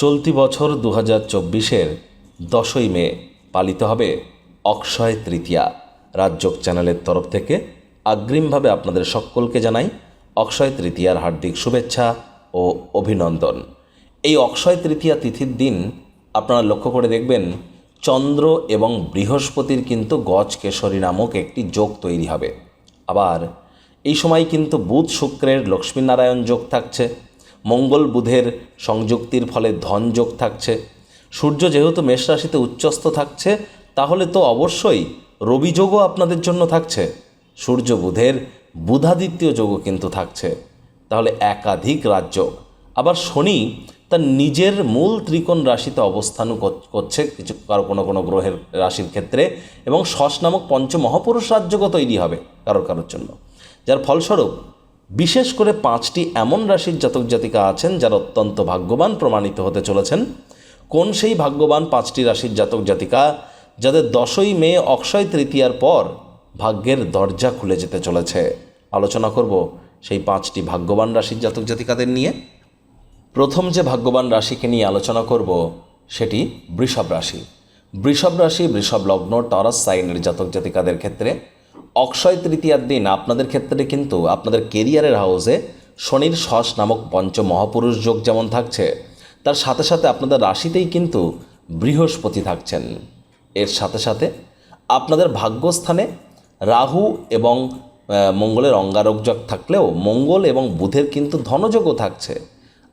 চলতি বছর দু হাজার চব্বিশের দশই মে পালিত হবে অক্ষয় তৃতীয়া। রাজ্যক চ্যানেলের তরফ থেকে আগ্রিমভাবে আপনাদের সকলকে জানাই অক্ষয় তৃতীয়ার হার্দিক শুভেচ্ছা ও অভিনন্দন। এই অক্ষয় তৃতীয়া তিথির দিন আপনারা লক্ষ্য করে দেখবেন, চন্দ্র এবং বৃহস্পতির কিন্তু গজ কেশরী নামক একটি যোগ তৈরি হবে। আবার এই সময় কিন্তু বুধ শুক্রের লক্ষ্মীনারায়ণ যোগ থাকছে। মঙ্গল বুধের সংযুক্তির ফলে ধন যোগ থাকছে। সূর্য যেহেতু মেষ রাশিতে উচ্চস্থ থাকছে, তাহলে তো অবশ্যই রবি যোগও আপনাদের জন্য থাকছে। সূর্য বুধের বুধাদিত্য যোগও কিন্তু থাকছে। তাহলে একাধিক রাজ্য। আবার শনি তার নিজের মূল ত্রিকোণ রাশিতে অবস্থান কর- করছে কিছু কারও কোনো কোনো গ্রহের রাশির ক্ষেত্রে এবং শশ নামক পঞ্চমহাপুরুষ রাজ্যও তৈরি হবে কারোর কারোর জন্য। যার ফলস্বরূপ বিশেষ করে পাঁচটি এমন রাশির জাতক জাতিকা আছেন যারা অত্যন্ত ভাগ্যবান প্রমাণিত হতে চলেছেন। কোন সেই ভাগ্যবান পাঁচটি রাশির জাতক জাতিকা যাদের দশই মে, অক্ষয় তৃতীয়ার পর ভাগ্যের দরজা খুলে যেতে চলেছে? আলোচনা করব সেই পাঁচটি ভাগ্যবান রাশির জাতক জাতিকাদের নিয়ে। প্রথম যে ভাগ্যবান রাশিকে নিয়ে আলোচনা করব সেটি বৃষভ রাশি। বৃষভ রাশি, বৃষভ লগ্ন টরাস সাইনের জাতক জাতিকাদের ক্ষেত্রে অক্ষয় তৃতীয়ার দিন আপনাদের ক্ষেত্রে কিন্তু আপনাদের কেরিয়ারের হাউসে শনির শস নামক পঞ্চ মহাপুরুষ যোগ যেমন থাকছে, তার সাথে সাথে আপনাদের রাশিতেই কিন্তু বৃহস্পতি থাকছেন। এর সাথে সাথে আপনাদের ভাগ্যস্থানে রাহু এবং মঙ্গলের অঙ্গারক যোগ থাকলেও মঙ্গল এবং বুধের কিন্তু ধনযোগও থাকছে।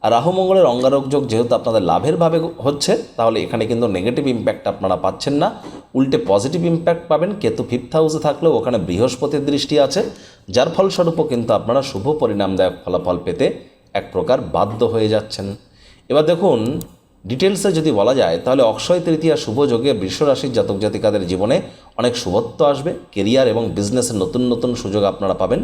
আর রাহু মঙ্গলের অঙ্গারক যোগ যেহেতু আপনাদের লাভের ভাবে হচ্ছে, তাহলে এখানে কিন্তু নেগেটিভ ইম্প্যাক্ট আপনারা পাচ্ছেন না। উল্টে পজিটিভ ইম্প্যাক্ট পাবেন, কেতু ফিফথ হাউসে থাকলেও ওখানে বৃহস্পতির দৃষ্টি আছে, যার ফলস্বরূপও কিন্তু আপনারা শুভ পরিণামদায়ক ফলাফল পেতে এক প্রকার বাধ্য হয়ে যাচ্ছেন। এবার দেখুন ডিটেলসে যদি বলা যায়, তাহলে অক্ষয় তৃতীয়া শুভ যোগে বৃষরাশির জাতক জাতিকাদের জীবনে অনেক শুভত্ব আসবে কেরিয়ার এবং বিজনেসের নতুন নতুন সুযোগ আপনারা পাবেন।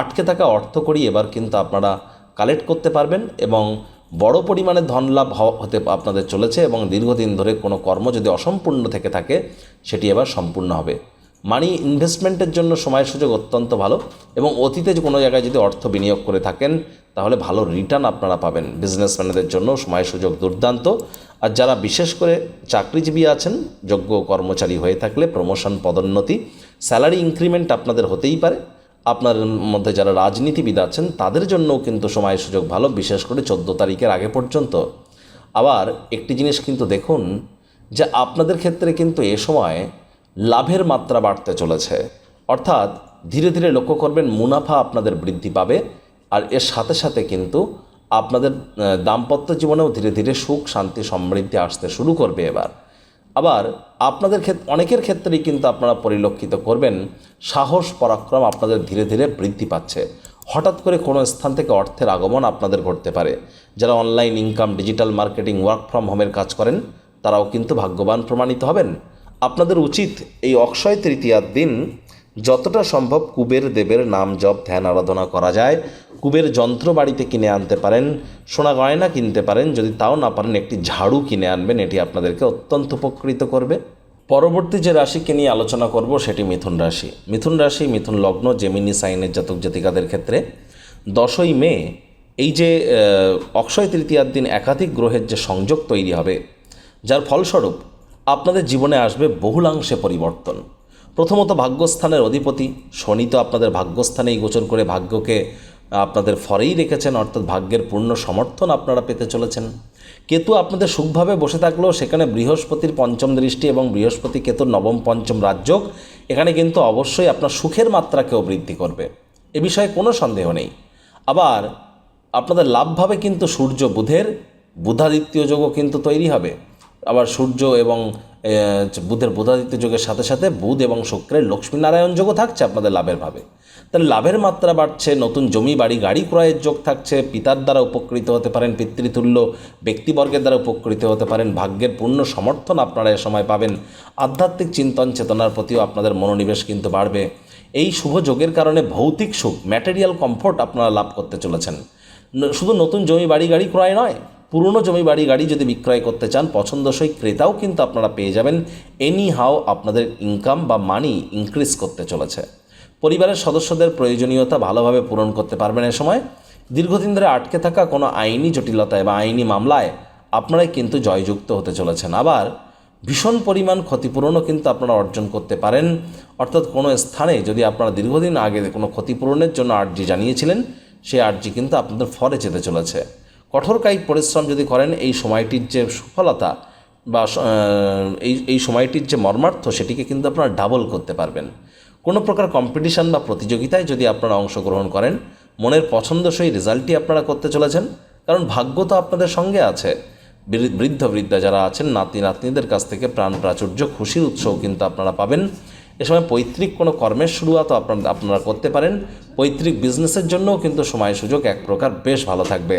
আটকে থাকা অর্থ করি এবার কিন্তু আপনারা কালেক্ট করতে পারবেন এবং বড় পরিমাণে ধন লাভ হওয়া- হতে আপনাদের চলেছে এবং দীর্ঘদিন ধরে কোনো কর্ম যদি অসম্পূর্ণ থেকে থাকে, সেটি এবার সম্পূর্ণ হবে। মানি ইনভেস্টমেন্টের জন্য সময় সুযোগ অত্যন্ত ভালো এবং অতীতে যে কোনো জায়গায় যদি অর্থ বিনিয়োগ করে থাকেন, তাহলে ভালো রিটার্ন আপনারা পাবেন। বিজনেসম্যানদের জন্য সময় সুযোগ দুর্দান্ত। আর যারা বিশেষ করে চাকরিজীবী আছেন, যোগ্য কর্মচারী হয়ে থাকলে প্রমোশন পদোন্নতি স্যালারি ইনক্রিমেন্ট আপনাদের হতেই পারে। আপনার মধ্যে যারা রাজনীতিবিদ আছেন, তাদের জন্যও কিন্তু সময় সুযোগ ভালো, বিশেষ করে চোদ্দ তারিখের আগে পর্যন্ত। আবার একটি জিনিস কিন্তু দেখুন, যে আপনাদের ক্ষেত্রে কিন্তু এ সময় লাভের মাত্রা বাড়তে চলেছে। অর্থাৎ ধীরে ধীরে লক্ষ্য করবেন, মুনাফা আপনাদের বৃদ্ধি পাবে, আর এর সাথে সাথে কিন্তু আপনাদের দাম্পত্য জীবনেও ধীরে ধীরে সুখ, শান্তি, সমৃদ্ধি আসতে শুরু করবে এবার। আবার আপনাদের ক্ষেত্রে অনেকের ক্ষেত্রেই কিন্তু আপনারা পরিলক্ষিত করবেন, সাহস, পরাক্রম আপনাদের ধীরে ধীরে বৃদ্ধি পাচ্ছে। হঠাৎ করে কোনো স্থান থেকে অর্থের আগমন আপনাদের ঘটতে পারে। যারা online income, digital marketing, work from হোমের কাজ করেন, তারাও কিন্তু ভাগ্যবান প্রমাণিত হবেন। আপনাদের উচিত এই অক্ষয় তৃতীয়ার দিন যতটা সম্ভব কুবের দেবের নাম জপ, ধ্যান, আরাধনা করা যায়। কুবের যন্ত্র বাড়িতে কিনে আনতে পারেন, সোনা গয়না কিনতে পারেন, যদি তাও না পারেন একটি ঝাড়ু কিনে আনবেন, এটি আপনাদেরকে অত্যন্ত উপকৃত করবে। পরবর্তী যে রাশিকে নিয়ে আলোচনা করব, সেটি মিথুন রাশি। মিথুন রাশি, মিথুন লগ্ন জেমিনি সাইনের জাতক জাতিকাদের ক্ষেত্রে। দশই মে, এই যে অক্ষয় তৃতীয়ার দিন একাধিক গ্রহের যে সংযোগ তৈরি হবে, যার ফলস্বরূপ আপনাদের জীবনে আসবে বহুলাংশে পরিবর্তন। প্রথমত ভাগ্যস্থানের অধিপতি। শনি তো আপনাদের ভাগ্যস্থানেই গোচর করে ভাগ্যকে আপনাদের ফরেই রেখেছেন, অর্থাৎ ভাগ্যের পূর্ণ সমর্থন আপনারা পেতে চলেছেন। কেতু আপনাদের সুখভাবে বসে থাকলেও সেখানে বৃহস্পতির পঞ্চম দৃষ্টি এবং বৃহস্পতি কেতুর নবম পঞ্চম রাজ্যক এখানে কিন্তু অবশ্যই আপনার সুখের মাত্রাকেও বৃদ্ধি করবে। এ বিষয়ে কোনো সন্দেহ নেই। আবার আপনাদের লাভভাবে কিন্তু সূর্য বুধের, বুধাদিত্য যোগও কিন্তু তৈরি হবে। আবার সূর্য এবং বুধের বুধাদিত্য যোগের সাথে সাথে বুধ এবং শুক্রের লক্ষ্মীনারায়ণ যোগও থাকছে আপনাদের লাভের ভাবে। তাহলে লাভের মাত্রা বাড়ছে, নতুন জমি, বাড়ি, গাড়ি ক্রয়ের যোগ থাকছে, পিতার দ্বারা উপকৃত হতে পারেন পিতৃতুল্য, ব্যক্তিবর্গের দ্বারা উপকৃত হতে পারেন, ভাগ্যের পূর্ণ সমর্থন আপনারা এ সময় পাবেন। আধ্যাত্মিক চিন্তন চেতনার প্রতিও আপনাদের মনোনিবেশ কিন্তু বাড়বে। এই শুভ যোগের কারণে ভৌতিক সুখ ম্যাটেরিয়াল কমফোর্ট আপনারা লাভ করতে চলেছেন। শুধু নতুন জমি, বাড়ি, গাড়ি ক্রয় নয় পুরনো জমি বাড়ি, গাড়ি যদি বিক্রয় করতে চান, পছন্দসই ক্রেতাও কিন্তু আপনারা পেয়ে যাবেন। এনি হাও আপনাদের ইনকাম বা মানি ইনক্রিজ করতে চলেছে। পরিবারের সদস্যদের প্রয়োজনীয়তা ভালোভাবে পূরণ করতে পারবেন এ সময়। দীর্ঘদিন ধরে আটকে থাকা কোনো আইনি জটিলতায় বা আইনি মামলায় আপনারাই কিন্তু জয়যুক্ত হতে চলেছেন। আবার ভীষণ পরিমাণ ক্ষতিপূরণও কিন্তু আপনারা অর্জন করতে পারেন। অর্থাৎ কোনো স্থানে যদি আপনারা দীর্ঘদিন আগে কোনো ক্ষতিপূরণের জন্য আর্জি জানিয়েছিলেন, সেই আর্জি কিন্তু আপনাদের ফরে যেতে চলেছে। কঠোর কায়িক পরিশ্রম যদি করেন, এই সময়টির যে সফলতা বা এই এই সময়টির যে মর্মার্থ, সেটিকে কিন্তু আপনারা ডাবল করতে পারবেন। কোনো প্রকার কম্পিটিশন বা প্রতিযোগিতায় যদি আপনারা অংশগ্রহণ করেন, মনের পছন্দসই রেজাল্টই আপনারা করতে চলেছেন, কারণ ভাগ্য তো আপনাদের সঙ্গে আছে। বৃদ্ধ, বৃদ্ধা যারা আছেন, নাতি, নাতনিদের কাছ থেকে প্রাণ, প্রাচুর্য, খুশির উৎসও কিন্তু আপনারা পাবেন। এ সময় পৈতৃক কোনো কর্মের শুরুয়াতও আপনারা আপনারা করতে পারেন। পৈতৃক বিজনেসের জন্যও কিন্তু সময়, সুযোগ এক প্রকার বেশ ভালো থাকবে।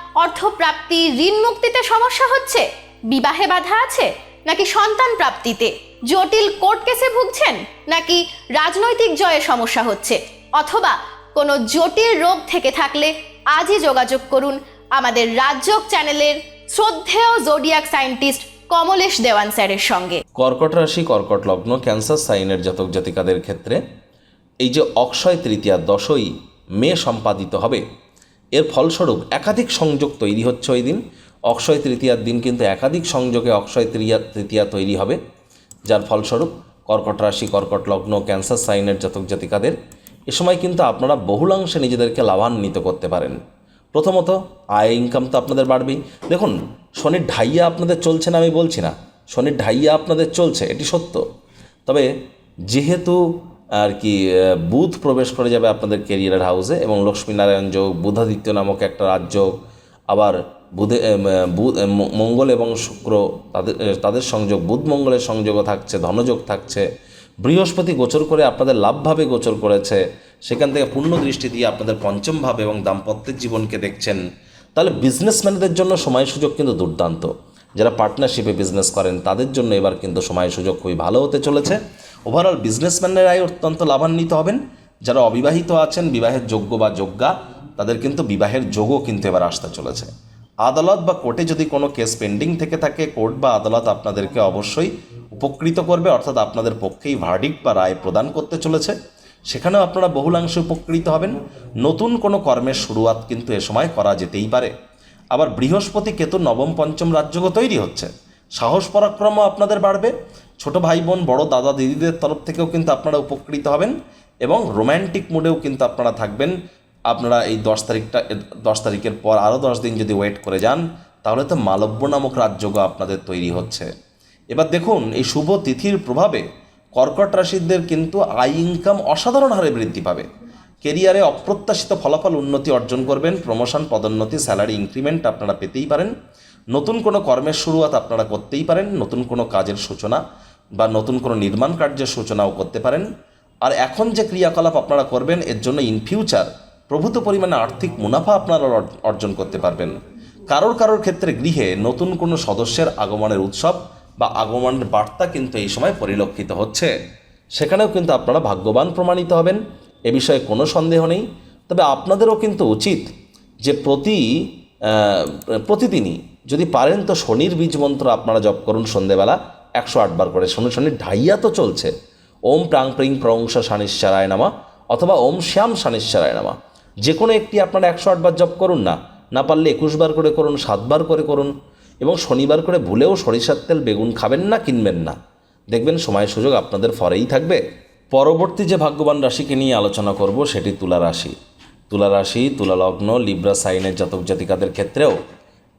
অর্থপ্রাপ্তি, ঋণ মুক্তিতে সমস্যা হচ্ছে? বিবাহে বাধা আছে? নাকি সন্তান প্রাপ্তিতে? জটিল কোর্ট কেসে ভুগছেন? নাকি রাজনৈতিক জয়ে সমস্যা হচ্ছে? অথবা কোনো জটিল রোগ থেকে থাকলে আজই যোগাযোগ করুন আমাদের রাজ্যক চ্যানেলের শ্রদ্ধেয় জোডিয়াক সায়েন্টিস্ট কমলেশ দেওয়ান স্যারের সঙ্গে। কর্কট রাশি, কর্কট লগ্ন, ক্যান্সার, সাইনের জাতক জাতিকাদের ক্ষেত্রে এই যে অক্ষয় তৃতীয়া দশই মে সম্পাদিত হবে এর ফলস্বরূপ একাধিক সংযোগ তৈরি হচ্ছে ওই দিন। অক্ষয় তৃতীয়ার দিন কিন্তু একাধিক সংযোগে অক্ষয় তৃতীয়া তৃতীয়া তৈরি হবে, যার ফলস্বরূপ কর্কট রাশি, কর্কট লগ্ন, ক্যান্সার সাইনের জাতক জাতিকাদের এ সময় কিন্তু আপনারা বহুলাংশে নিজেদেরকে লাভান্বিত করতে পারেন। প্রথমত, আয় ইনকাম তো আপনাদের বাড়বেই। দেখুন, শনির ঢাইয়া আপনাদের চলছে না আমি বলছি না। শনির ঢাইয়া আপনাদের চলছে, এটি সত্য। তবে যেহেতু আর কি বুধ প্রবেশ করে যাবে আপনাদের কেরিয়ারের হাউসে এবং লক্ষ্মীনারায়ণ যোগ, বুধাদিত্য নামক একটা রাজ্য, আবার বুধে বুধ মঙ্গল এবং শুক্র তাদের তাদের সংযোগ, বুধ মঙ্গলের সংযোগও থাকছে, ধনযোগ থাকছে, বৃহস্পতি গোচর করে আপনাদের লাভভাবে গোচর করেছে, সেখান থেকে পূর্ণ দৃষ্টি দিয়ে আপনাদের পঞ্চম ভাব এবং দাম্পত্যের জীবনকে দেখছেন। তাহলে বিজনেসম্যানদের জন্য সময় সুযোগ কিন্তু দুর্দান্ত। যারা পার্টনারশিপে বিজনেস করেন, তাদের জন্য এবার কিন্তু সময় সুযোগ খুবই ভালো হতে চলেছে। ওভারঅল বিজনেসম্যানরাই অত্যন্ত লাভান্বিত হবেন। যারা অবিবাহিত আছেন, বিবাহের যোগ্য বা যোগ্যা, তাদের কিন্তু বিবাহের যোগও কিন্তু এবার আসতে চলেছে। আদালত বা কোর্টে যদি কোনো কেস পেন্ডিং থেকে থাকে, কোর্ট বা আদালত আপনাদেরকে অবশ্যই উপকৃত করবে, অর্থাৎ আপনাদের পক্ষেই ভার্ডিক্ট বা রায় প্রদান করতে চলেছে। সেখানেও আপনারা বহুলাংশে উপকৃত হবেন। নতুন কোনো কর্মের শুরুয়াত কিন্তু এ সময় করা যেতেই পারে। আবার বৃহস্পতি কেতু নবম পঞ্চম রাজ্যও তৈরি হচ্ছে। সাহস পরাক্রমও আপনাদের বাড়বে। ছোট ভাই বোন বড় দাদা দিদিদের তরফ থেকেও কিন্তু আপনারা উপকৃত হবেন এবং রোম্যান্টিক মুডেও কিন্তু আপনারা থাকবেন। আপনারা এই দশ তারিখটা দশ তারিখের পর আরও দশ দিন যদি ওয়েট করে যান, তাহলে তো মালব্য নামক রাজযোগ আপনাদের তৈরি হচ্ছে। এবার দেখুন, এই শুভ তিথির প্রভাবে কর্কট রাশিদের কিন্তু আয় ইনকাম অসাধারণ হারে বৃদ্ধি পাবে। কেরিয়ারে অপ্রত্যাশিত ফলাফল উন্নতি অর্জন করবেন প্রমোশন পদোন্নতি স্যালারি ইনক্রিমেন্ট আপনারা পেতেই পারেন। নতুন কোনো কর্মের শুরুয়াত আপনারা করতেই পারেন, নতুন কোনো কাজের সূচনা। বা নতুন কোনো নির্মাণ কার্যের সূচনাও করতে পারেন। আর এখন যে ক্রিয়াকলাপ আপনারা করবেন, এর জন্য ইন ফিউচার প্রভূত পরিমাণে আর্থিক মুনাফা আপনারা অর্জন করতে পারবেন। কারোর কারোর ক্ষেত্রে গৃহে নতুন কোনো সদস্যের আগমনের উৎসব বা আগমনের বার্তা কিন্তু এই সময় পরিলক্ষিত হচ্ছে। সেখানেও কিন্তু আপনারা ভাগ্যবান প্রমাণিত হবেন, এ বিষয়ে কোনো সন্দেহ নেই। তবে আপনাদেরও কিন্তু উচিত যে প্রতি প্রতিদিনই যদি পারেন তো শনির বীজ মন্ত্র আপনারা জপ করুন সন্ধেবেলা। একশো আটবার করে। শনি শনির ঢাইয়া তো চলছে। ওম প্রাং প্রিং প্রংস শানিশ্চারায় নামা, অথবা ওম শ্যাম শানিশ্চারায় নামা। যে কোনো একটি আপনারা একশো আটবার জপ করুন না। না পারলে একুশ বার করে করুন সাতবার করে করুন, এবং শনিবার করে ভুলেও সরিষার তেল, বেগুন খাবেন না, কিনবেন না। দেখবেন সময় সুযোগ আপনাদের ফরেই থাকবে। পরবর্তী যে ভাগ্যবান রাশিকে নিয়ে আলোচনা করব, সেটি তুলা রাশি। তুলা রাশি, তুলা লগ্ন, লিব্রা সাইনের জাতক জাতিকাদের ক্ষেত্রেও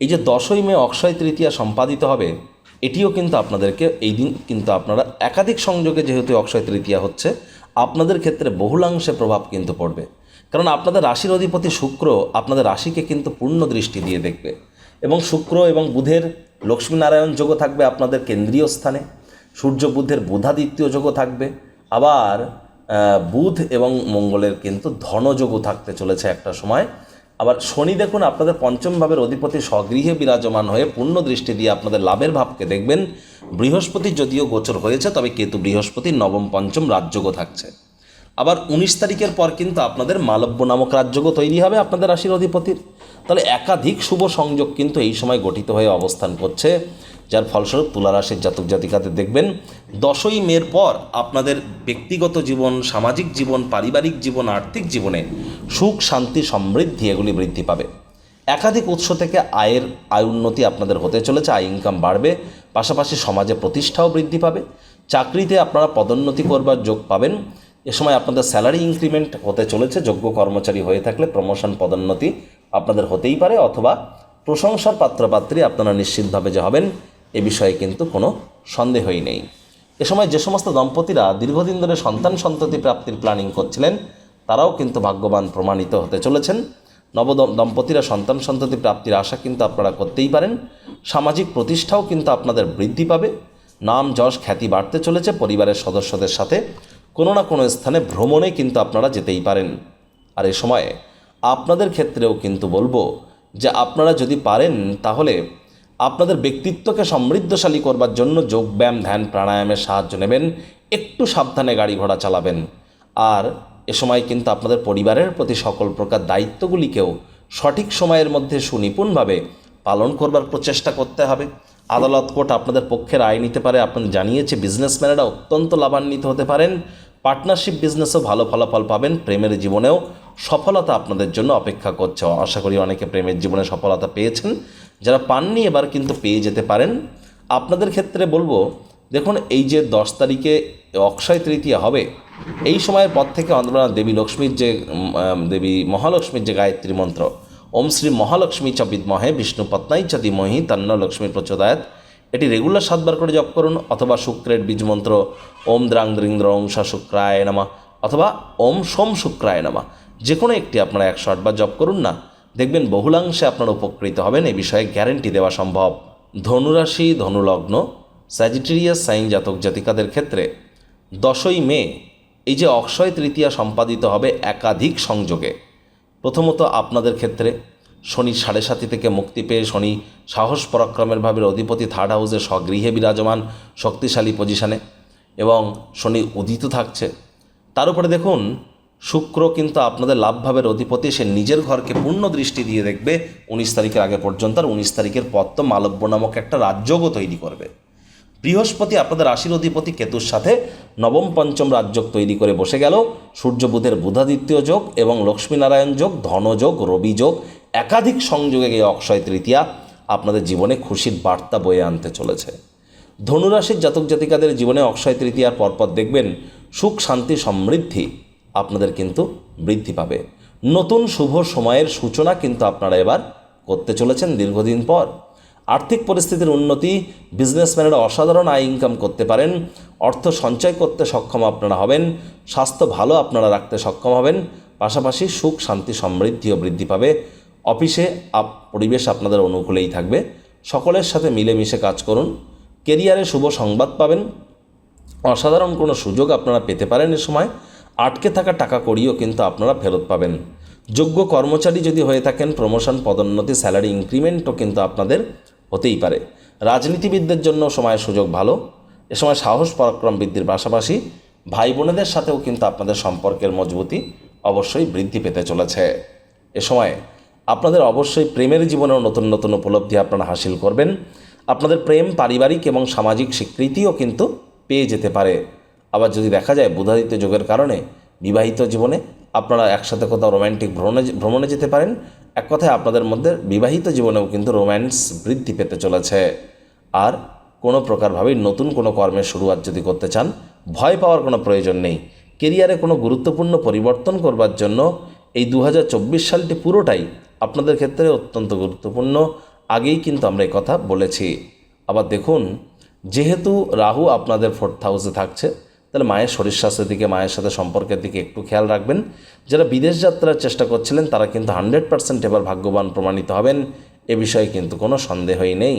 এই যে দশই মে অক্ষয় তৃতীয়া সম্পাদিত হবে এটিও কিন্তু আপনাদেরকে, এই দিন কিন্তু আপনারা একাধিক সংযোগে যেহেতু অক্ষয় তৃতীয়া হচ্ছে, আপনাদের ক্ষেত্রে বহুলাংশে প্রভাব কিন্তু পড়বে। কারণ আপনাদের রাশির অধিপতি শুক্র আপনাদের রাশিকে কিন্তু পূর্ণ দৃষ্টি দিয়ে দেখবে এবং শুক্র এবং বুধের লক্ষ্মীনারায়ণ যোগও থাকবে আপনাদের কেন্দ্রীয় স্থানে, সূর্য বুধের বুধাদিত্য যোগও থাকবে, আবার বুধ এবং মঙ্গলের কিন্তু ধনযোগও থাকতে চলেছে একটা সময়। আবার শনি দেখুন আপনাদের পঞ্চম ভাবের অধিপতি স্বগৃহে বিরাজমান হয়ে পূর্ণ দৃষ্টি দিয়ে আপনাদের লাভের ভাবকে দেখবেন। বৃহস্পতি যদিও গোচর হয়েছে, তবে কেতু বৃহস্পতি নবম পঞ্চম রাজযোগ থাকছে। আবার উনিশ তারিখের পর কিন্তু আপনাদের মালব্য নামক রাজযোগ তৈরি হবে আপনাদের রাশির অধিপতির। তাহলে একাধিক শুভ সংযোগ কিন্তু এই সময় গঠিত হয়ে অবস্থান করছে। যার ফলস্বরূপ তুলা রাশির জাতক জাতিকাদের দেখবেন, দশই মের পর আপনাদের ব্যক্তিগত জীবন, সামাজিক জীবন, পারিবারিক জীবন, আর্থিক জীবনে সুখ, শান্তি, সমৃদ্ধি এগুলি বৃদ্ধি পাবে। একাধিক উৎস থেকে আয়ের, আয় উন্নতি আপনাদের হতে চলেছে, আয় ইনকাম বাড়বে, পাশাপাশি সমাজে প্রতিষ্ঠাও বৃদ্ধি পাবে। চাকরিতে আপনারা পদোন্নতি করবার যোগ পাবেন। এ সময় আপনাদের স্যালারি ইনক্রিমেন্ট হতে চলেছে, যোগ্য কর্মচারী হয়ে থাকলে প্রমোশন পদোন্নতি আপনাদের হতেই পারে, অথবা প্রশংসার পাত্রপাত্রী আপনারা নিশ্চিতভাবে যে হবেন। এ বিষয়ে কিন্তু কোনো সন্দেহই নেই। এ সময় যে সমস্ত দম্পতিরা দীর্ঘদিন ধরে সন্তান সন্ততি প্রাপ্তির প্ল্যানিং করছিলেন, তারাও কিন্তু ভাগ্যবান প্রমাণিত হতে চলেছেন। নবদম দম্পতিরা সন্তান সন্ততি প্রাপ্তির আশা কিন্তু আপনারা করতেই পারেন। সামাজিক প্রতিষ্ঠাও কিন্তু আপনাদের বৃদ্ধি পাবে। নাম, যশ, খ্যাতি বাড়তে চলেছে পরিবারের সদস্যদের সাথে। কোনো না কোনো স্থানে ভ্রমণে কিন্তু আপনারা যেতেই পারেন। আর এ সময়ে আপনাদের ক্ষেত্রেও কিন্তু বলব যে আপনারা যদি পারেন তাহলে আপনাদের ব্যক্তিত্বকে সমৃদ্ধশালী করবার জন্য যোগব্যায়াম ধ্যান, প্রাণায়ামের সাহায্য নেবেন, একটু সাবধানে গাড়ি ঘোড়া চালাবেন। আর এ সময় কিন্তু আপনাদের পরিবারের প্রতি সকল প্রকার দায়িত্বগুলিকেও সঠিক সময়ের মধ্যে সুনিপুণভাবে পালন করবার প্রচেষ্টা করতে হবে। আদালত কোর্ট আপনাদের পক্ষের আয় নিতে পারে। আপনার জানিয়েছে বিজনেসম্যানেরা অত্যন্ত লাভান্বিত হতে পারেন। পার্টনারশিপ বিজনেসও ভালো ফলাফল পাবেন। প্রেমের জীবনেও সফলতা আপনাদের জন্য অপেক্ষা করছে। আশা করি অনেকে প্রেমের জীবনে সফলতা পেয়েছেন। যারা পাননি এবার কিন্তু পেয়ে যেতে পারেন। আপনাদের ক্ষেত্রে বলব, দেখুন এই যে দশ তারিখে অক্ষয় তৃতীয়া হবে, এই সময়ের পর থেকে আমরা দেবী লক্ষ্মীর যে দেবী মহালক্ষ্মীর যে গায়ত্রী মন্ত্র, ওম শ্রী মহালক্ষ্মী চ বিদ্মহে বিষ্ণু পত্নাই চ ধীমহি তন্ন লক্ষ্মীর প্রচোদয়াত। এটি রেগুলার সাতবার করে জপ করুন, অথবা শুক্রের বীজ মন্ত্র, ওম দ্রাং দ্রিং দ্রং স শুক্রায় নামা, অথবা ওম সোম শুক্রায় নামা। যে কোনো একটি আপনারা একশো আটবার জপ করুন না দেখবেন বহুলাংশে আপনারা উপকৃত হবেন এই বিষয়ে গ্যারেন্টি দেওয়া সম্ভব। ধনুরাশি, ধনুলগ্ন স্যাজিটেরিয়াস সাইন জাতক জাতিকাদের ক্ষেত্রে দশই মে এই যে অক্ষয় তৃতীয়া সম্পাদিত হবে একাধিক সংযোগে। প্রথমত আপনাদের ক্ষেত্রে শনি সাড়ে সাতি থেকে মুক্তি পেয়ে শনি সাহস পরাক্রমের ভাবের অধিপতি থার্ড হাউসে স্বগৃহে বিরাজমান শক্তিশালী পজিশনে এবং শনি উদিত থাকছে। তার উপরে দেখুন শুক্র কিন্তু আপনাদের লাভভাবের অধিপতি, সে নিজের ঘরকে পূর্ণ দৃষ্টি দিয়ে দেখবে। উনিশ তারিখের আগে পর্যন্ত আর উনিশ তারিখের পর তো মালব্য নামক একটা রাজ্যও তৈরি করবে। বৃহস্পতি আপনাদের রাশির অধিপতি কেতুর সাথে নবম পঞ্চম রাজযোগ তৈরি করে বসে গেল। সূর্য বুধের বুধাদিত্য যোগ এবং লক্ষ্মীনারায়ণ যোগ ধনযোগ রবি যোগ, একাধিক সংযোগে এই অক্ষয় তৃতীয়া আপনাদের জীবনে খুশির বার্তা বয়ে আনতে চলেছে। ধনুরাশির জাতক জাতিকাদের জীবনে অক্ষয় তৃতীয়ার পরপর দেখবেন সুখ, শান্তি, সমৃদ্ধি। আপনাদের কিন্তু বৃদ্ধি পাবে। নতুন শুভ সময়ের সূচনা কিন্তু আপনারা এবার করতে চলেছেন দীর্ঘদিন পর। আর্থিক পরিস্থিতির উন্নতি বিজনেসম্যানেরা অসাধারণ আয় ইনকাম করতে পারেন, অর্থ সঞ্চয় করতে সক্ষম আপনারা হবেন, স্বাস্থ্য ভালো আপনারা রাখতে সক্ষম হবেন, পাশাপাশি সুখ, শান্তি, সমৃদ্ধিও বৃদ্ধি পাবে। অফিসে আপ, পরিবেশ আপনাদের অনুকূলেই থাকবে। সকলের সাথে মিলেমিশে কাজ করুন কেরিয়ারে শুভ সংবাদ পাবেন। অসাধারণ কোনো সুযোগ আপনারা পেতে পারেন এ সময়। আটকে থাকা টাকা কড়িও কিন্তু আপনারা ফেরত পাবেন। যোগ্য কর্মচারী যদি হয়ে থাকেন প্রমোশন পদোন্নতি স্যালারি ইনক্রিমেন্টও কিন্তু আপনাদের হতেই পারে। রাজনীতিবিদদের জন্য সময়ের সুযোগ ভালো। এ সময় সাহস, পরাক্রম বৃদ্ধির পাশাপাশি ভাই বোনেদের সাথেও কিন্তু আপনাদের সম্পর্কের মজবুতি অবশ্যই বৃদ্ধি পেতে চলেছে। এ সময় আপনাদের অবশ্যই প্রেমের জীবনেও নতুন নতুন উপলব্ধি আপনারা হাসিল করবেন। আপনাদের প্রেম, পারিবারিক এবং সামাজিক স্বীকৃতিও কিন্তু পেয়ে যেতে পারে। আবার যদি দেখা যায় বুধাদিত্য যোগের কারণে বিবাহিত জীবনে আপনারা একসাথে কোথাও রোম্যান্টিক ভ্রমণে ভ্রমণে যেতে পারেন, এক কথায় আপনাদের মধ্যে বিবাহিত জীবনেও কিন্তু রোম্যান্স বৃদ্ধি পেতে চলেছে। আর কোনো প্রকারভাবেই নতুন কোনো কর্মের শুরুয়াত যদি করতে চান, ভয় পাওয়ার কোনো প্রয়োজন নেই। কেরিয়ারে কোনো গুরুত্বপূর্ণ পরিবর্তন করবার জন্য এই দু হাজার চব্বিশ সালটি পুরোটাই আপনাদের ক্ষেত্রে অত্যন্ত গুরুত্বপূর্ণ। আগেই কিন্তু আমরা কথা বলেছি। আবার দেখুন, যেহেতু রাহু আপনাদের ফোর্থ হাউসে থাকছে তাহলে মায়ের শরীর স্বাস্থ্যের দিকে, মায়ের সাথে সম্পর্কের দিকে একটু খেয়াল রাখবেন। যারা বিদেশ যাত্রার চেষ্টা করছিলেন, তারা কিন্তু হান্ড্রেড পার্সেন্ট এবার ভাগ্যবান প্রমাণিত হবেন। এ বিষয়ে কিন্তু কোনো সন্দেহই নেই।